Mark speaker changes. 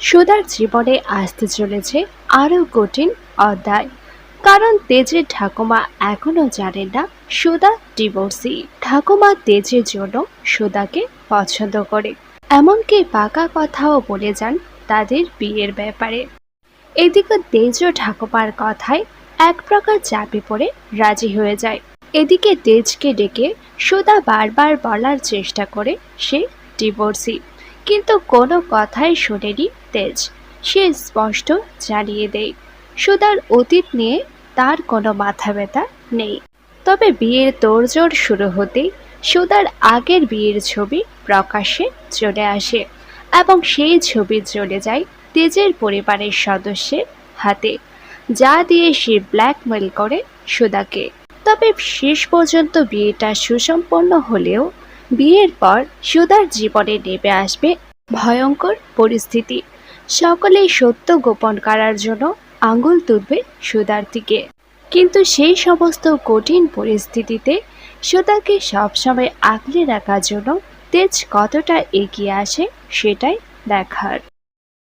Speaker 1: সুধার জীবনে আসতে চলেছে আরও কঠিন অধ্যায়। কারণ তেজের ঠাকুমা এখনও জানেন না সুধা ডিভোর্সি ঠাকুমা তেজের জন্য সুধাকে পছন্দ করে। এমনকি পাকা কথাও বলে যান তাদের বিয়ের ব্যাপারে। এদিকে তেজ ঠাকুমার কথায় এক প্রকার চাপে পড়ে রাজি হয়ে যায়। এদিকে তেজকে ডেকে সুদা বারবার বলার চেষ্টা করে সে ডিভোর্সি কিন্তু কোনো কথাই শোনেনি তেজ। সে স্পষ্ট জানিয়ে দেয় সুদার অতীত নিয়ে তার কোনো মাথা ব্যথা নেই। তবে বিয়ের তোড়জোড় শুরু হতেই সুদার আগের বিয়ের ছবি প্রকাশ্যে চলে আসে এবং সেই ছবি চলে যায় তেজের পরিবারের সদস্যের হাতে, যা দিয়ে সে ব্ল্যাকমেল করে সুদাকে তবে শেষ পর্যন্ত বিয়েটা সুসম্পন্ন হলেও বিয়ের পর সুদার জীবনে নেমে আসবে ভয়ঙ্কর পরিস্থিতি। সকলেই সত্য গোপন করার জন্য আঙুল তুলবে সুদার দিকে। কিন্তু সেই সমস্ত কঠিন পরিস্থিতিতে সুদাকে সবসময় আঁকড়ে রাখার জন্য তেজ কতটা এগিয়ে আসে সেটাই দেখার।